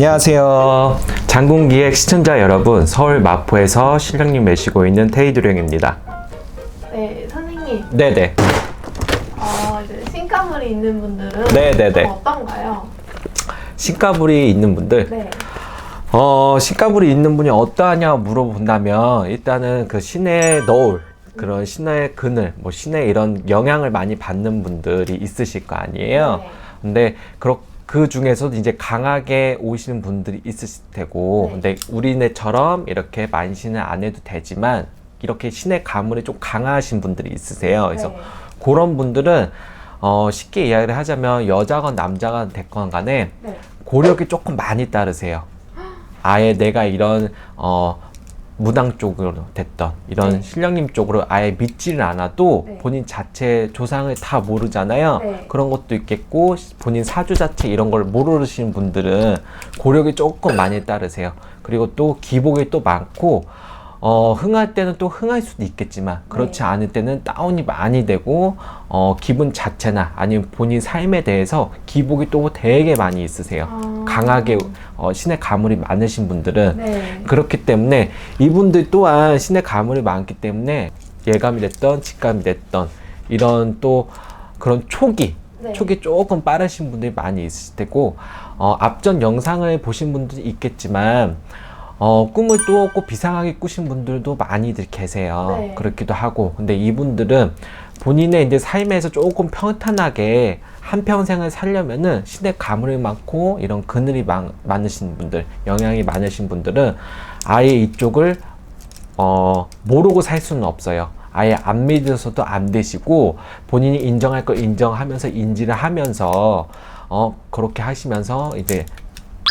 안녕하세요. 장군기획 시청자 여러분, 서울 마포에서 실장님 매시고 있는 테이드령입니다. 네, 선생님. 네네. 어, 이제 신가물이 있는 분들은 네네네. 좀 어떤가요? 신가불이 있는 분들, 네. 어, 신가불이 있는 분이 어떠하냐 물어본다면, 일단은 그 신의 너울, 그런 신의 그늘, 뭐 신의 이런 영향을 많이 받는 분들이 있으실 거 아니에요. 네. 근데 그렇 그 중에서도 이제 강하게 오시는 분들이 있으실 테고, 네. 근데 우리네처럼 이렇게 만신을 안 해도 되지만 이렇게 신의 가물이 좀 강하신 분들이 있으세요. 그래서 네. 그런 분들은 어, 쉽게 이야기를 하자면 여자건 남자건 됐건 간에 네. 고력이 조금 많이 따르세요. 아예 내가 이런 어 무당 쪽으로 됐던 이런 네. 신령님 쪽으로 아예 믿지를 않아도 네. 본인 자체 조상을 다 모르잖아요. 네. 그런 것도 있겠고 본인 사주 자체 이런 걸 모르시는 분들은 고력이 조금 많이 따르세요. 그리고 또 기복이 또 많고 어, 흥할 때는 또 흥할 수도 있겠지만 그렇지 네. 않을 때는 다운이 많이 되고 어, 기분 자체나 아니면 본인 삶에 대해서 기복이 또 되게 많이 있으세요. 아. 강하게 어, 신의 가물이 많으신 분들은 네. 그렇기 때문에 이분들 또한 신의 가물이 많기 때문에 예감이 됐던 직감이 됐던 이런 또 그런 초기 네. 초기 조금 빠르신 분들이 많이 있을 테고 어, 앞전 영상을 보신 분들이 있겠지만 어, 꿈을 또 꼭 비상하게 꾸신 분들도 많이들 계세요. 네. 그렇기도 하고 근데 이분들은 본인의 이제 삶에서 조금 평탄하게 한 평생을 살려면은 신의 가물이 많고 이런 그늘이 많, 많으신 분들 영향이 많으신 분들은 아예 이쪽을 어, 모르고 살 수는 없어요. 아예 안 믿어서도 안 되시고 본인이 인정할 걸 인정하면서 인지를 하면서 어, 그렇게 하시면서 이제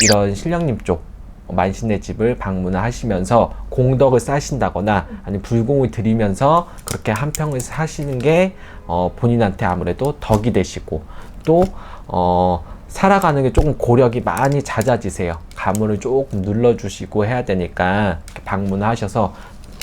이런 신령님 쪽 만신의 집을 방문을 하시면서 공덕을 쌓으신다거나 아니면 불공을 드리면서 그렇게 한 평을 사시는 게 어, 본인한테 아무래도 덕이 되시고 또 어, 살아가는 게 조금 고력이 많이 잦아지세요. 가문을 조금 눌러주시고 해야 되니까 이렇게 방문을 하셔서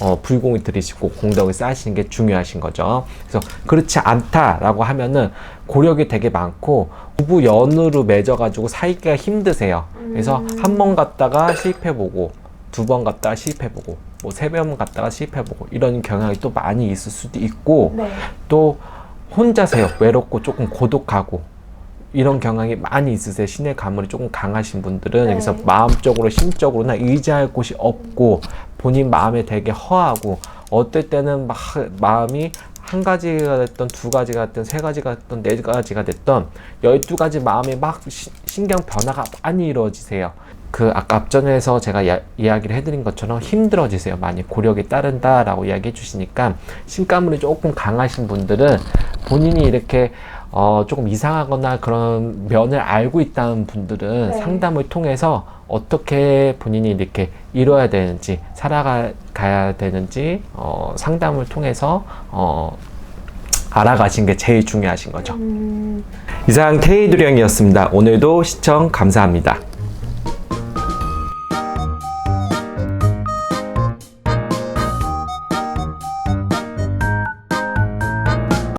어, 불공을 들이시고 공덕을 쌓으시는 게 중요하신 거죠. 그래서 그렇지 않다라고 하면은 고력이 되게 많고 부부 연으로 맺어가지고 살기가 힘드세요. 그래서 음. 한번 갔다가 실패보고 두 번 갔다가 실패보고 뭐 세 번 갔다가 실패보고 이런 경향이 또 많이 있을 수도 있고 네. 또 혼자세요. 외롭고 조금 고독하고 이런 경향이 많이 있으세요. 신의 가물이 조금 강하신 분들은 네. 그래서 마음적으로 심적으로나 의지할 곳이 없고 본인 마음에 되게 허하고 어떨 때는 막 마음이 한 가지가 됐던 두 가지가 됐던 세 가지가 됐던 네 가지가 됐던 열두 가지 마음에 막 시- 신경 변화가 많이 이루어지세요. 그 아까 앞전에서 제가 야- 이야기를 해드린 것처럼 힘들어지세요. 많이 고력이 따른다라고 이야기해 주시니까 신가물이 조금 강하신 분들은 본인이 이렇게 어, 조금 이상하거나 그런 면을 알고 있다는 분들은 네. 상담을 통해서 어떻게 본인이 이렇게 이뤄야 되는지 살아가야 되는지 어, 상담을 통해서 어, 알아가신 게 제일 중요하신 거죠. 음, 이상 테이드령이었습니다. 오늘도 시청 감사합니다.